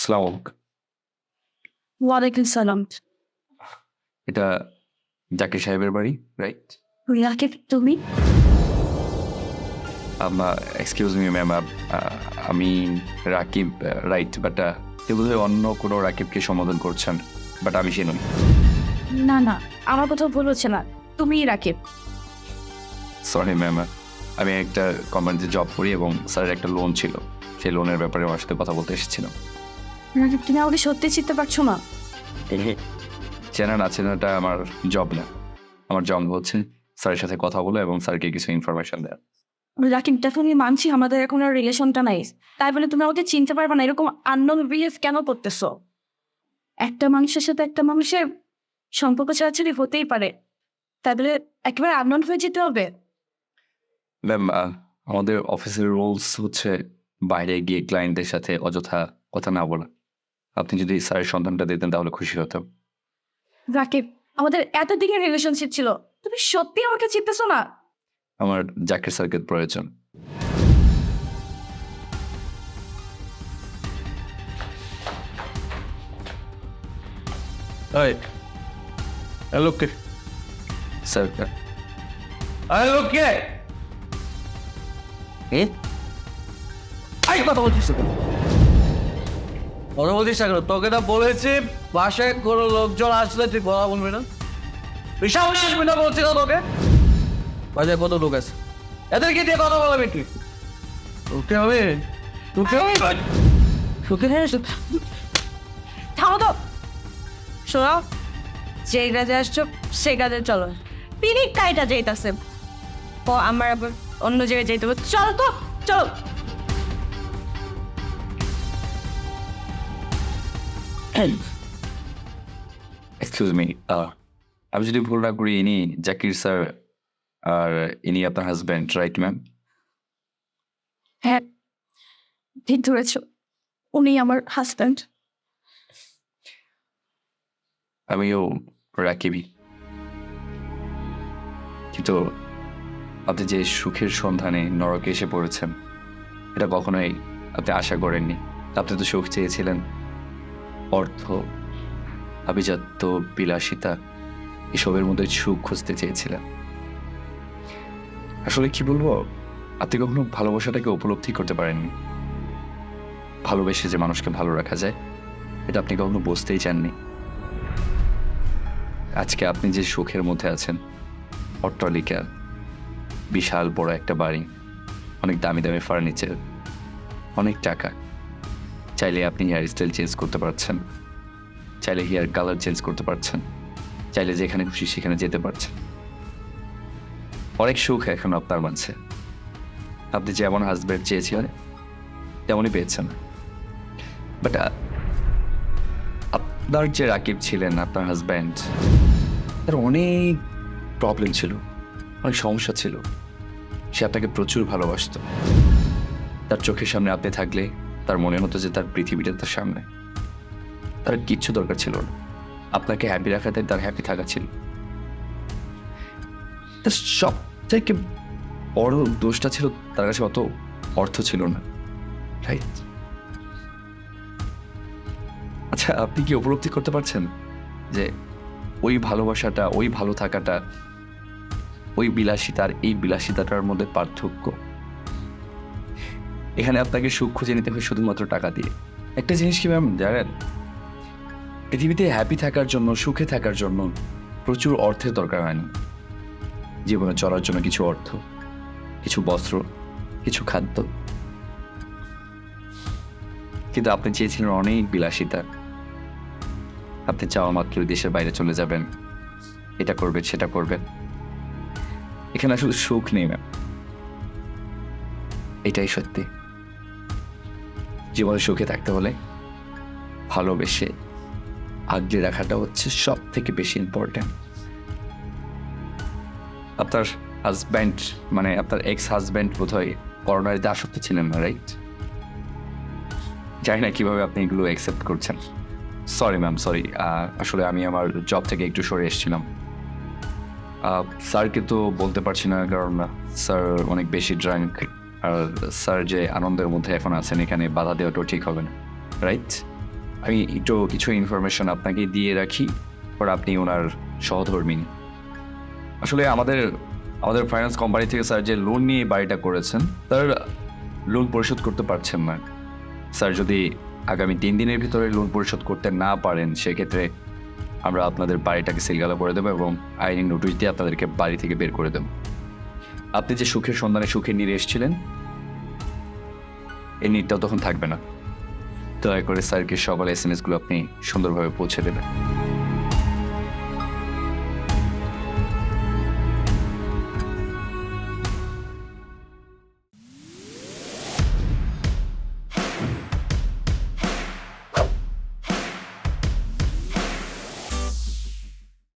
সালাম ওয়ালাইকুম সালাম এটা জাকির সাহেবের বাড়ি রাইট রাকিব তুমি? এক্সকিউজ মি ম্যাম আমি রাকিব রাইট বাট বোধহয় অন্য কোনো রাকিবকে সম্বোধন করছেন বাট আমি সে নই। না না আমার কোথাও ভুল হচ্ছে না তুমিই রাকিব সরি ম্যাম আমি একটা কোম্পানিতে জব করি এবং স্যারের একটা লোন ছিল সেই লোনের ব্যাপারে আমার সাথে কথা বলতে এসেছিলাম রাকিব তুমি আমাকে সত্যি চিনতে পারছ না। চেনা না চেনাটা আমার জব না। আমার জব হচ্ছে স্যারের সাথে কথা বলে এবং স্যারকে কিছু ইনফরমেশন দেওয়া। রাকিব দেখো আমি মানছি আমাদের এখন আর রিলেশনটা নাই। তাই বলে তুমি আমাকে চিনতে পারবে না এরকম আননোন বিহেভ কেন করতেছো? একটা মানুষের সাথে একটা মানুষের সম্পর্ক ছাড়াছাড়ি হতেই পারে। তাই বলে একেবারে আননোন হয়ে যেতে হবে। ম্যাম আমাদের অফিসের রুলস হচ্ছে বাইরে গিয়ে ক্লায়েন্টদের সাথে অযথা কথা না বলা। আপনি যদি স্যারের সন্ধানটা দিতেন তাহলে খুশি হতাম। রাকিব আমাদের এত দিনের রিলেশনশিপ ছিল। তুমি সত্যি আমাকে চিনতেছো না? আমার জাকির স্যারকে প্রয়োজন। এই লোককে। Sir A? আই কথা বলছিস? কথা বলছিস না কেন? তোকে না বলেছি বাসায় কোনো লোকজন আসলে তুই কথা বলবি না। বিশাল আসবি না বলছি না তোকে। বাসায় কত লোক আছে? এদেরকে দিয়ে কথা বলাবি তুই। তোকে হবে তোকে হবে। তোকে থামো তো। শোনো যে কাজে আসছো সে কাজে চলো। পিনিক কাইটা যাইতাছে। ও আমার আবার অন্য জায়গায় যাইতে হবে। চলো তো চলো। এক্সকিউজ মি আমি যদি ভুল না করি ইনি জাকির স্যার আর ইনি আপনার হাজব্যান্ড রাইট ম্যাম হ্যাঁ ঠিক ধরেছ। উনি আমার হাজব্যান্ড আমিও রাকিবি কিন্তু আপনি যে সুখের সন্ধানে নরকে এসে পড়েছেন এটা কখনোই আপনি আশা করেননি। আপনি তো সুখ চেয়েছিলেন। অর্থ, আভিজাত্য, বিলাসিতা, এসবের মধ্যে সুখ খুঁজতে চেয়েছিলেন আসলে কি বলব, আপনি কখনো ভালোবাসাটাকে উপলব্ধি করতে পারেননি? ভালোবেসে যে মানুষকে ভালো রাখা যায়, এটা আপনি কখনো বুঝতেই চাননি? আজকে আপনি যে সুখের মধ্যে আছেন, অট্টালিকা, বিশাল বড় একটা বাড়ি, অনেক দামি দামি ফার্নিচার, অনেক টাকা চাইলে আপনি হেয়ার স্টাইল চেঞ্জ করতে পারছেন। চাইলে হেয়ার কালার চেঞ্জ করতে পারছেন। চাইলে যেখানে খুশি সেখানে যেতে পারছেন। অনেক সুখ এখন আপনার মাঝে। আপনি যেমন হাজব্যান্ড চেয়েছিলেন, তেমনই পেয়েছেন। বাট আপনার যে রাকিব ছিলেন, আপনার হাজব্যান্ড তার অনেক প্রবলেম ছিল। অনেক সমস্যা ছিল। সে আপনাকে প্রচুর ভালোবাসত। তার চোখের সামনে আপনি থাকলে তার মনে হতো যে তার পৃথিবীটা তার সামনে। তার কিচ্ছু দরকার ছিল না। আপনাকে হ্যাপি রাখাতে তার হ্যাপি থাকা ছিল। সব থেকে বড় দোষটা ছিল তার কাছে অত অর্থ ছিল না। রাইট আচ্ছা আপনি কি উপলব্ধি করতে পারছেন যে ওই ভালোবাসাটা, ওই ভালো থাকাটা, ওই বিলাসিতার, এই বিলাসিতাটার মধ্যে পার্থক্য? এখানে আপনাকে সুখ খুঁজে নিতে হবে শুধুমাত্র টাকা দিয়ে। একটা জিনিস কি ম্যাম, জানেন? পৃথিবীতে হ্যাপি থাকার জন্য, সুখে থাকার জন্য প্রচুর অর্থের দরকার হয়নি জীবনে চলার জন্য কিছু অর্থ, কিছু বস্ত্র, কিছু খাদ্য। কিন্তু আপনি চেয়েছিলেন অনেক বিলাসিতা। আপনি চাওয়া মাত্রই দেশের বাইরে চলে যাবেন। এটা করবেন, সেটা করবেন। এখানে আসলে সুখ নেই ম্যাম। এটাই সত্যি। জীবনে সুখে থাকতে হলে ভালোবেসে আগলে রাখাটা হচ্ছে সব থেকে বেশি ইম্পর্ট্যান্ট আপনার হাজব্যান্ড মানে আপনার এক্স হাজব্যান্ড বোধ হয় করোনারিতে আসক্ত ছিলেন না রাইট জানি না কীভাবে আপনি এগুলো অ্যাকসেপ্ট করছেন। সরি ম্যাম সরি আসলে আমি আমার জব থেকে একটু সরে এসেছিলাম। স্যারকে তো বলতে পারছি না, কারণ স্যার অনেক বেশি ড্রাঙ্ক আর স্যার যে আনন্দের মধ্যে এখন আছেন এখানে, বাধা দেওয়াটাও ঠিক হবে না রাইট আমি একটু কিছু ইনফরমেশন আপনাকে দিয়ে রাখি পর আপনি ওনার সহধর্মী আসলে আমাদের আমাদের ফাইন্যান্স কোম্পানি থেকে স্যার যে লোন নিয়ে বাড়িটা করেছেন, তার লোন পরিশোধ করতে পারছেন না। স্যার যদি আগামী তিন দিনের ভিতরে লোন পরিশোধ করতে না পারেন, সেক্ষেত্রে আমরা আপনাদের বাড়িটাকে সিলগালা করে দেবো এবং আইনি নোটিশ দিয়ে আপনাদেরকে বাড়ি থেকে বের করে দেবো। আপনি যে সুখের সন্ধানে সুখে নিয়ে এসেছিলেন, এই নিটটাও তখন থাকবে না। দয়া করে স্যারকে সকালে এস এমগুলো আপনি সুন্দরভাবে পৌঁছে দেবেন।